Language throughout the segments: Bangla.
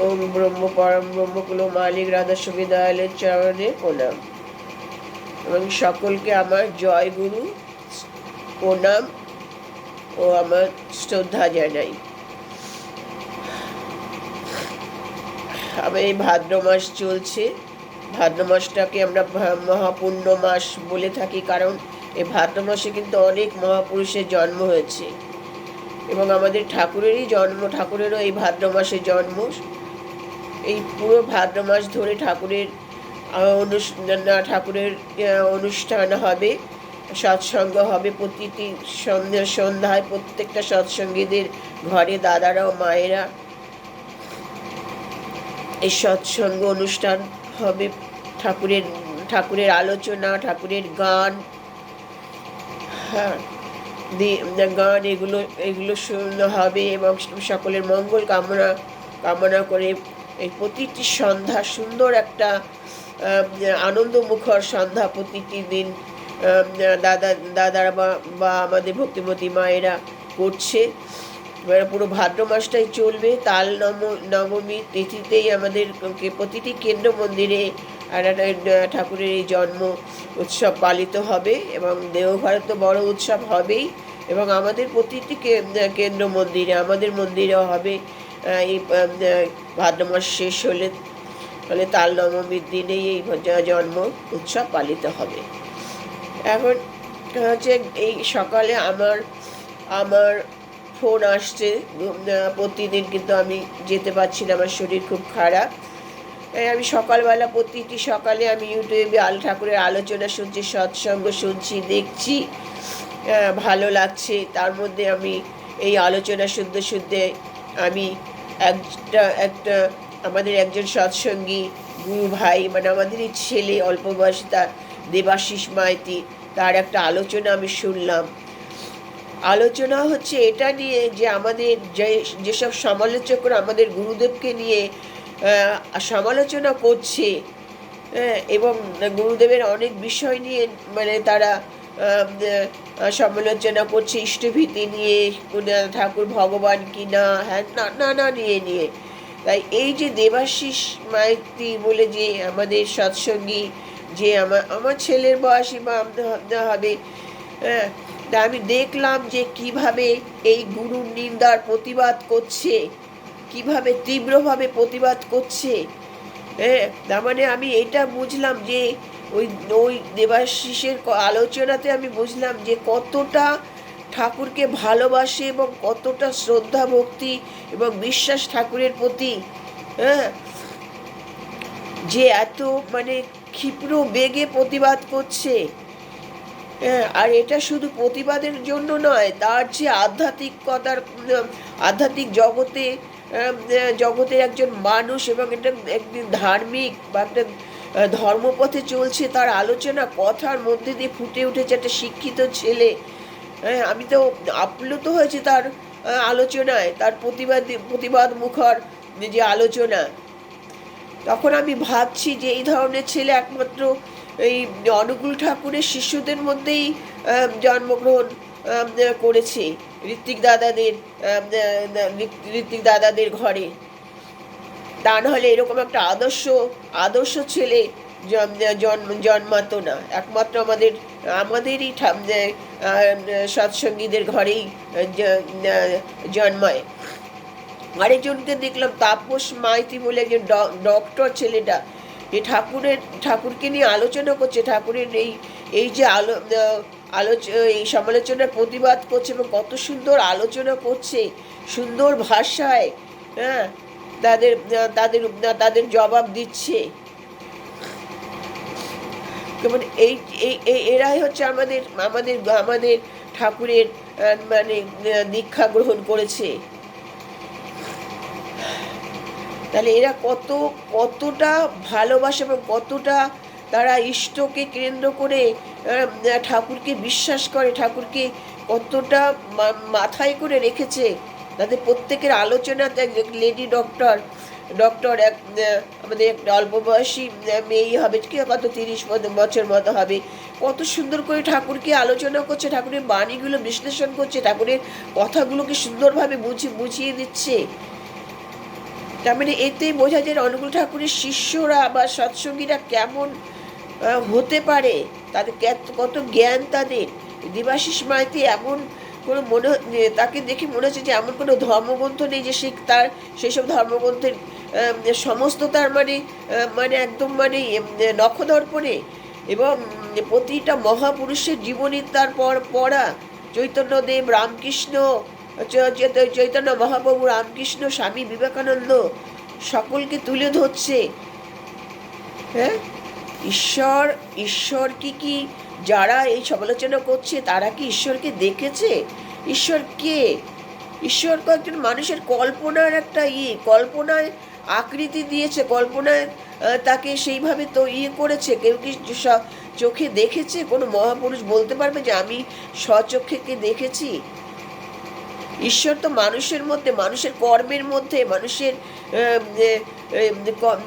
ওম ব্রহ্ম পরম ব্রহ্মকুল মালিক রাধাস্ব বিদ্যালয়ের চরণে প্রণাম। এবং সকলকে আমার জয় গুরু প্রণাম ও আমার শ্রদ্ধা জানাই। আমার এই ভাদ্র মাস চলছে। ভাদ্র মাসটাকে আমরা মহাপূর্ণ মাস বলে থাকি কারণ এই ভাদ্র মাসে কিন্তু অনেক মহাপুরুষের জন্ম হয়েছে। এবং আমাদের ঠাকুরেরই জন্ম, ঠাকুরেরও এই ভাদ্র মাসে জন্ম। এই পুরো ভাদ্র মাস ধরে ঠাকুরের অনুষ্ঠান ঠাকুরের অনুষ্ঠান হবে, সৎসঙ্গ হবে প্রতিটি সন্ধ্যা, সন্ধ্যায় প্রত্যেকটা সৎসঙ্গীদের ঘরে দাদারা ও মায়েরা এই সৎসঙ্গ অনুষ্ঠান হবে। ঠাকুরের ঠাকুরের আলোচনা, ঠাকুরের গান হ্যাঁ গান এগুলো এগুলো হবে এবং সকলের মঙ্গল কামনা কামনা করে এই প্রতিটি সন্ধ্যা সুন্দর একটা আনন্দমুখর সন্ধ্যা প্রতিটি দিন দাদা, দাদারা বা বা আমাদের ভক্তিমতী মায়েরা করছে। এবার পুরো ভাদ্র মাসটাই চলবে, তাল নম, নবমী তিথিতেই আমাদের প্রতিটি কেন্দ্র মন্দিরে ঠাকুরের এই জন্ম উৎসব পালিত হবে এবং দেওঘরে তো বড় উৎসব হবেই এবং আমাদের প্রতিটি কেন্দ্র মন্দিরে, আমাদের মন্দিরেও হবে। এই ভাদ্র মাস শেষ হলে, ফলে তাল নবমীর দিনেই এই জন্ম উৎসব পালিত হবে। এখন, হচ্ছে এই সকালে আমার আমার ফোন আসছে প্রতিদিন কিন্তু আমি যেতে পারছি না, আমার শরীর খুব খারাপ। আমি সকালবেলা প্রতিটি সকালে আমি ইউটিউবে আল ঠাকুরের আলোচনা শুনছি, সৎসঙ্গ শুনছি, দেখছি ভালো লাগছে। তার মধ্যে আমি এই আলোচনা শুনতে শুনতে আমি একটা একটা আমাদের একজন সৎসঙ্গী গুরু ভাই মানে আমাদেরই ছেলে অল্প বয়সী তার দেবাশিস মাইতি তার একটা আলোচনা আমি শুনলাম। আলোচনা হচ্ছে এটা নিয়ে যে আমাদের যে যেসব সমালোচকরা আমাদের গুরুদেবকে নিয়ে সমালোচনা করছে হ্যাঁ, এবং গুরুদেবের অনেক বিষয় নিয়ে মানে তারা সমালোচনা করছে, ইষ্টভীতি নিয়ে কোন- ঠাকুর ভগবান কি না হ্যাঁ না, নানা নিয়ে নিয়ে। তাই এই যে দেবাশিস মাইতি বলে যে আমাদের সৎসঙ্গী, যে আমার আমার ছেলের বয়সী বা হবে হ্যাঁ তা আমি দেখলাম যে কীভাবে এই গুরুর নিন্দার প্রতিবাদ করছে, কীভাবে তীব্রভাবে প্রতিবাদ করছে হ্যাঁ তার মানে আমি এটা বুঝলাম যে ওই ওই দেবাশিসের আলোচনাতে আমি বুঝলাম যে কতটা ঠাকুরকে ভালোবাসে এবং কতটা শ্রদ্ধা ভক্তি এবং বিশ্বাস ঠাকুরের প্রতি হ্যাঁ? যে এত মানে ক্ষিপ্র বেগে প্রতিবাদ করছে হ্যাঁ, আর এটা শুধু প্রতিবাদের জন্য নয় তার যে আধ্যাত্মিকতার আধ্যাত্মিক জগতে জগতের একজন মানুষ এবং একটা একদিন ধার্মিক বা একটা ধর্মপথে চলছে তার আলোচনা, কথার মধ্যে দিয়ে ফুটে উঠেছে একটা শিক্ষিত ছেলে। হ্যাঁ আমি তো আপ্লুত হয়েছি তার আলোচনায়, তার প্রতিবাদ প্রতিবাদ মুখর যে আলোচনা। তখন আমি ভাবছি যে এই ধরনের ছেলে একমাত্র এই অনুকূল ঠাকুরের শিষ্যদের মধ্যেই জন্মগ্রহণ করেছে, ঋত্বিক দাদাদের ঋত্বিক দাদাদের ঘরে। তা নাহলে এরকম একটা আদর্শ আদর্শ ছেলে জন্ম জন্ম, জন্মাতো না। একমাত্র আমাদের, আমাদেরই সৎসঙ্গীদের ঘরেই জন্মায়। আরেকজনকে দেখলাম, তাপস মাইতি বলে একজন ডক্টর ছেলেটা, যে ঠাকুরের, ঠাকুরকে নিয়ে আলোচনা করছে। ঠাকুরের এই এই যে আলো, আলোচ, এই সমালোচনার প্রতিবাদ করছে এবং কত সুন্দর আলোচনা করছে, সুন্দর ভাষায় হ্যাঁ তাদের তাদের তাদের জবাব দিচ্ছে। যেমন এই এরাই হচ্ছে আমাদের আমাদের আমাদের ঠাকুরের মানে দীক্ষা গ্রহণ করেছে। তাহলে এরা কত, কতটা ভালোবাসে এবং কতটা তারা ইষ্টকে কেন্দ্র করে ঠাকুরকে বিশ্বাস করে, ঠাকুরকে কতটা মাথায় করে রেখেছে। তাদের প্রত্যেকের আলোচনা লেডি ডক্টর ডক্টর এক আমাদের একটা অল্প বয়সী মেয়েই হবে কি কত তিরিশ বছর মতো হবে। কত সুন্দর করে ঠাকুরকে আলোচনা করছে, ঠাকুরের বাণীগুলো বিশ্লেষণ করছে, ঠাকুরের কথাগুলোকে সুন্দরভাবে বুঝিয়ে বুঝিয়ে দিচ্ছে। তার মানে এতেই বোঝা যায় অনুকূল ঠাকুরের শিষ্যরা বা সৎসঙ্গীরা কেমন হতে পারে, তাদের কত জ্ঞান তাদের। দেবাশিস মাইতে এমন কোনো মনে তাকে দেখে মনে হচ্ছে যে এমন কোনো ধর্মগ্রন্থ নেই যে সে তার সেসব ধর্মগ্রন্থের সমস্ত তার মানে মানে একদম মানে নখদর্পণে এবং প্রতিটা মহাপুরুষের জীবনী তার পর পড়া। চৈতন্যদেব রামকৃষ্ণ চৈতন্য মহাপ্রভু রামকৃষ্ণ, স্বামী বিবেকানন্দ সকলকে তুলে ধরছে। হ্যাঁ? ঈশ্বর ঈশ্বর কি কি যারা এই সমালোচনা করছে, তারা কি ঈশ্বরকে দেখেছে? ঈশ্বর কে? ঈশ্বর কয়েকজন মানুষের কল্পনার একটা ইয়ে কল্পনায় আকৃতি দিয়েছে, কল্পনায় তাকে সেইভাবে তো ইয়ে করেছে। কেউ কি চোখে দেখেছে? কোনো মহাপুরুষ বলতে পারবে যে আমি স্বচক্ষে কে দেখেছি? ঈশ্বর তো মানুষের মধ্যে, মানুষের কর্মের মধ্যে, মানুষের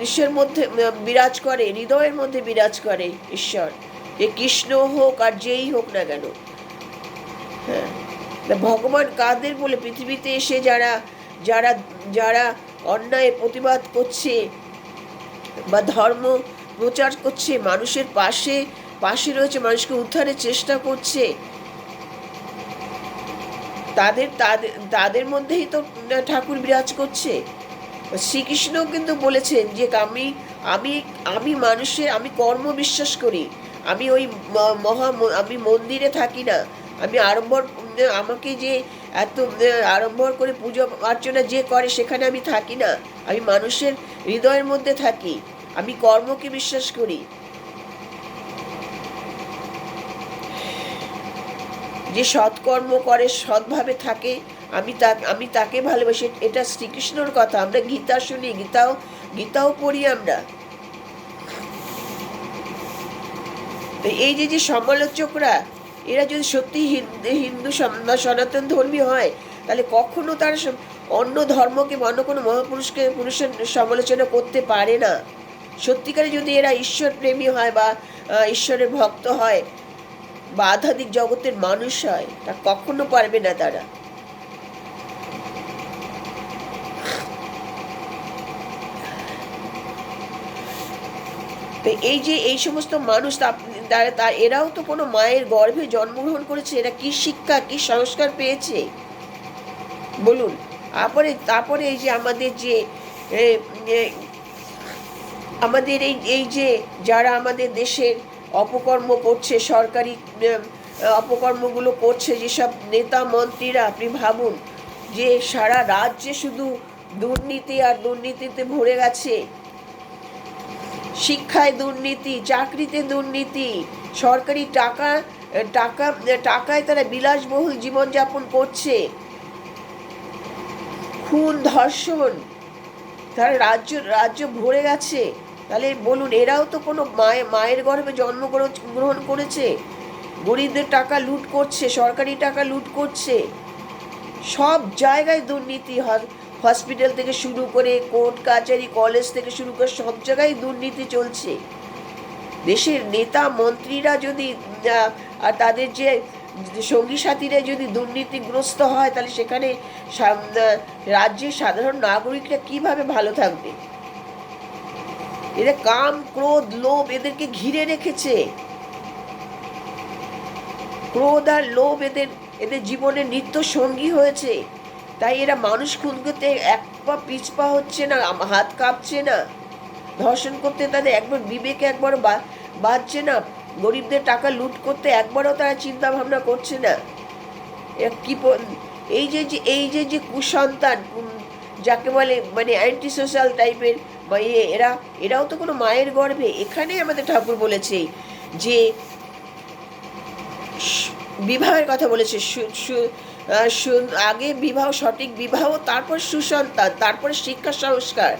ঈশ্বরের মধ্যে বিরাজ করে, হৃদয়ের মধ্যে বিরাজ করে ঈশ্বর। যে কৃষ্ণ হোক আর যেই হোক না কেন। হ্যাঁ। ভগবান কাদের বলে? পৃথিবীতে এসে যারা যারা যারা অন্যায়ের প্রতিবাদ করছে বা ধর্ম প্রচার করছে, মানুষের পাশে পাশে রয়েছে, মানুষকে উদ্ধারের চেষ্টা করছে, তাদের তাদের তাদের মধ্যেই তো ঠাকুর বিরাজ করছে। শ্রীকৃষ্ণ কিন্তু বলেছেন যে আমি আমি আমি মানুষের, আমি কর্ম বিশ্বাস করি। আমি ওই মহা আমি মন্দিরে থাকি না। আমি আড়ম্বর, আমাকে যে এত আড়ম্বর করে পুজো অর্চনা যে করে, সেখানে আমি থাকি না। আমি মানুষের হৃদয়ের মধ্যে থাকি। আমি কর্মকে বিশ্বাস করি। যে সৎকর্ম করে, সৎভাবে থাকে, আমি তা, আমি তাকে ভালোবাসি। এটা শ্রীকৃষ্ণর কথা। আমরা গীতা শুনি, গীতাও গীতাও পড়ি আমরা। এই যে যে সমালোচকরা, এরা যদি সত্যি হিন্দু হিন্দু সনাতন ধর্মী হয়, তাহলে কখনো তারা অন্য ধর্মকে অন্য কোনো মহাপুরুষকে পুরুষের সমালোচনা করতে পারে না। সত্যিকারে যদি এরা ঈশ্বর প্রেমী হয় বা ঈশ্বরের ভক্ত হয়, বা আধ্যাত্মিক জগতের মানুষ হয়, তা কখনো পারবে না তারা। তো এই যে এই সমস্ত মানুষ তারা তা এরাও তো কোনো মায়ের গর্ভে জন্মগ্রহণ করেছে, এরা কি শিক্ষা, কি সংস্কার পেয়েছে? বলুন। তারপরে তারপরে এই যে আমাদের যে আমাদের এই এই যে যারা আমাদের দেশের অপকর্ম করছে, সরকারি অপকর্মগুলো করছে, যেসব নেতা মন্ত্রীরা, আপনি ভাবুন যে সারা রাজ্যে শুধু দুর্নীতি আর দুর্নীতিতে ভরে গেছে। শিক্ষায় দুর্নীতি, চাকরিতে দুর্নীতি, সরকারি টাকা টাকা, টাকায় তারা বিলাসবহুল জীবনযাপন করছে। খুন, ধর্ষণ, তারা রাজ্য রাজ্য ভরে গেছে। তাহলে বলুন, এরাও তো কোনো মায়ের মায়ের গর্ভে জন্মগ্রহণ গ্রহণ করেছে। গরিবদের টাকা লুট করছে, সরকারি টাকা লুট করছে। সব জায়গায় দুর্নীতি হয়। হসপিটাল থেকে শুরু করে কোর্ট, কাচারি, কলেজ থেকে শুরু করে সব জায়গায় দুর্নীতি চলছে। দেশের নেতা, মন্ত্রীরা যদি আর তাদের যে সঙ্গী সাথীরা যদি দুর্নীতিগ্রস্ত হয়, তাহলে সেখানে রাজ্যের সাধারণ নাগরিকরা কীভাবে ভালো থাকবে? এদের কাম, ক্রোধ, লোভ এদেরকে ঘিরে রেখেছে। ক্রোধ আর লোভ এদের এদের জীবনের নিত্য সঙ্গী হয়েছে। তাই এরা মানুষ খুন করতে এক পা পিছ পা হচ্ছে না হাত কাঁপছে না। ধর্ষণ করতে তাদের একবার বিবেকে একবারও বা বাজছে না। গরিবদের টাকা লুট করতে একবারও তারা চিন্তা ভাবনা করছে না। কি এই যে যে, এই যে যে কুসন্তান যাকে বলে মানে অ্যান্টি সোশ্যাল টাইপের বা ইয়ে এরা, এরাও তো কোনো মায়ের গর্ভে। এখানে আমাদের ঠাকুর বলেছে যে বিবাহের কথা বলেছে। আগে বিবাহ, সঠিক বিবাহ, তারপর সুসন্তান, তারপরে শিক্ষা সংস্কার।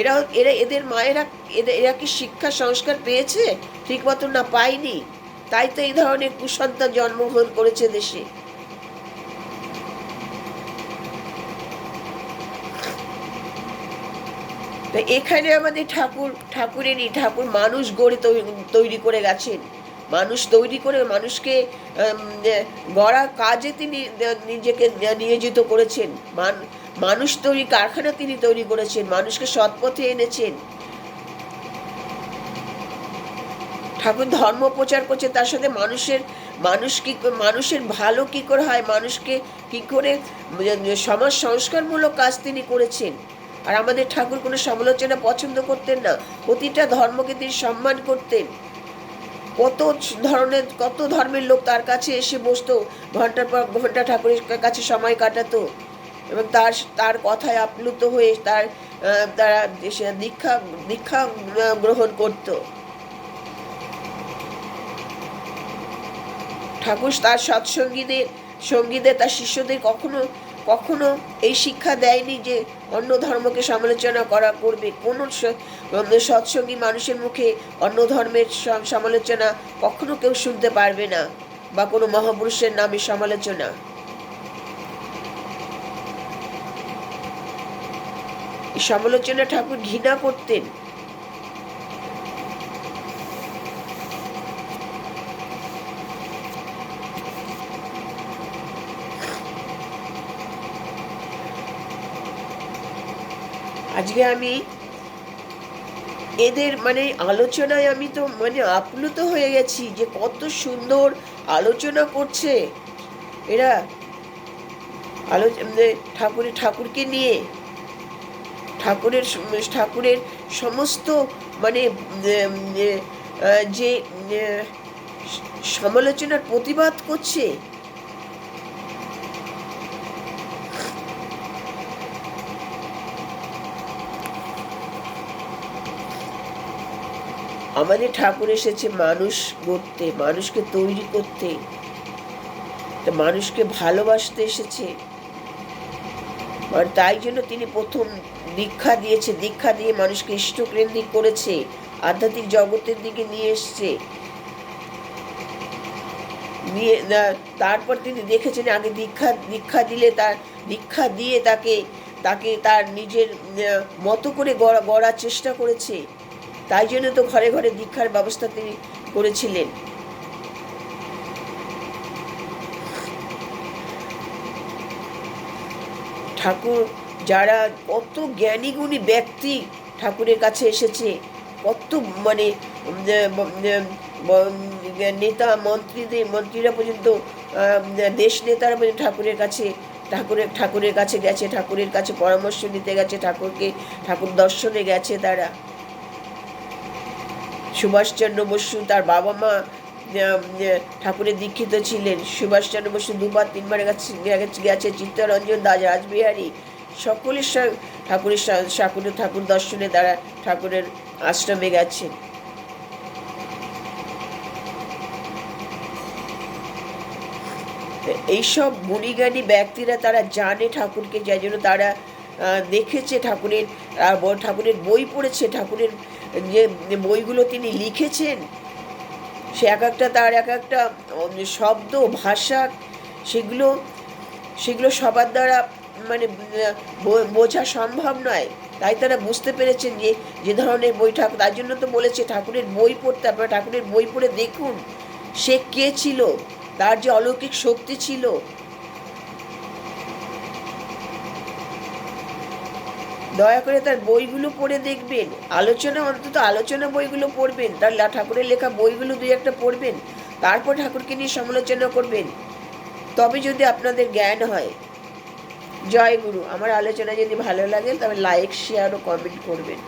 এরা এরা, এদের মায়েরা, এদের, এরা কি শিক্ষা সংস্কার পেয়েছে? ঠিক মতো না পায়নি? তাই তো এই ধরনের কুসন্তান জন্মগ্রহণ করেছে দেশে। এখানে আমাদের ঠাকুর, ঠাকুরেরই, ঠাকুর মানুষ গড়ে তৈরি করে গেছেন। মানুষ তৈরি করে, মানুষকে গড়া কাজে তিনি নিজেকে নিয়োজিত করেছেন। মান, মানুষ তৈরি, কারখানা তিনি তৈরি করেছেন, মানুষকে সৎপথে এনেছেন। ঠাকুর ধর্ম প্রচার করছে, তার সাথে মানুষের, মানুষ কি, মানুষের ভালো কি করে হয়, মানুষকে কি করে সমাজ সংস্কারমূলক কাজ তিনি করেছেন। আর আমাদের ঠাকুর কোনো সমালোচনা পছন্দ করতেন না। প্রতিটা ধর্মকে তিনি সম্মান করতেন। কত ধরনের, কত ধর্মের লোক তার কাছে এসে বসতো, ঘণ্টার পর ঘণ্টা ঠাকুরের কাছে সময় কাটাতো এবং তার তার কথায় আপ্লুত হয়ে তার তারা দীক্ষা দীক্ষা গ্রহণ করতো। ঠাকুর তার সৎসঙ্গীদের, সঙ্গীদের, তার শিষ্যদের কখনো কখনো এই শিক্ষা দেয়নি যে অন্য ধর্মকে সমালোচনা করা করবে। কোনো সৎসঙ্গী মানুষের মুখে অন্য ধর্মের সমালোচনা কখনো কেউ শুনতে পারবে না বা কোনো মহাপুরুষের নামে সমালোচনা। সমালোচনা ঠাকুর ঘৃণা করতেন। আজকে আমি এদের মানে আলোচনায় আমি তো মানে আপ্লুত হয়ে গেছি যে কত সুন্দর আলোচনা করছে। এরা আলোচনা ঠাকুরের, ঠাকুরকে নিয়ে ঠাকুরের ঠাকুরের সমস্ত মানে যে সমালোচনার প্রতিবাদ করছে। আমাদের ঠাকুর এসেছে মানুষ গড়তে মানুষকে তৈরি করতে। তা মানুষকে ভালোবাসতে এসেছে। আর তাই জন্য তিনি প্রথম দীক্ষা দিয়েছে, দীক্ষা দিয়ে মানুষকে ইষ্টকেন্দ্রিক করেছে, আধ্যাত্মিক জগতের দিকে নিয়ে এসছে। নিয়ে তারপর তিনি দেখেছেন আগে দীক্ষা দীক্ষা দিলে তার, দীক্ষা দিয়ে তাকে তাকে তার নিজের মতো করে গড়া, গড়ার চেষ্টা করেছে। তাই জন্য তো ঘরে ঘরে দীক্ষার ব্যবস্থা তিনি করেছিলেন। ঠাকুর, যারা কত জ্ঞানী গুণী ব্যক্তি ঠাকুরের কাছে এসেছে, কত মানে নেতা মন্ত্রীদের, মন্ত্রীরা পর্যন্ত দেশ নেতারা পর্যন্ত ঠাকুরের কাছে, ঠাকুরের ঠাকুরের কাছে গেছে, ঠাকুরের কাছে পরামর্শ নিতে গেছে, ঠাকুরকে, ঠাকুর দর্শনে গেছে তারা। সুভাষচন্দ্র বসু তার বাবা মা ঠাকুরের দীক্ষিত ছিলেন। সুভাষচন্দ্র বসু দুবার, তিনবার গেছে চিত্তরঞ্জন দাস রাসবিহারী সকলের ঠাকুরের ঠাকুরের ঠাকুর দর্শনে তারা ঠাকুরের আশ্রমে গেছেন এইসব গুণীজ্ঞানী ব্যক্তিরা তারা জানে ঠাকুরকে যাই জন্য তারা দেখেছে ঠাকুরের ঠাকুরের বই পড়েছে, ঠাকুরের যে বইগুলো তিনি লিখেছেন, সে এক একটা তার এক একটা শব্দ, ভাষা, সেগুলো সেগুলো সবার দ্বারা মানে বোঝা সম্ভব নয়। তাই তারা বুঝতে পেরেছেন যে যে ধরনের বই ঠাকুর, তার জন্য তো বলেছে, ঠাকুরের বই পড়তে আপনারা ঠাকুরের বই পড়ে দেখুন, সে কে ছিল, তার যে অলৌকিক শক্তি ছিল দয়া করে তার বইগুলো পড়ে দেখবেন। আলোচনা, অন্তত আলোচনা বইগুলো পড়বেন। তার ঠাকুরের লেখা বইগুলো দুই একটা পড়বেন। তারপর ঠাকুরকে নিয়ে সমালোচনা করবেন। তবে যদি আপনাদের জ্ঞান হয়, জয় গুরু। আমার আলোচনা যদি ভালো লাগে তবে লাইক শেয়ার ও কমেন্ট করবেন।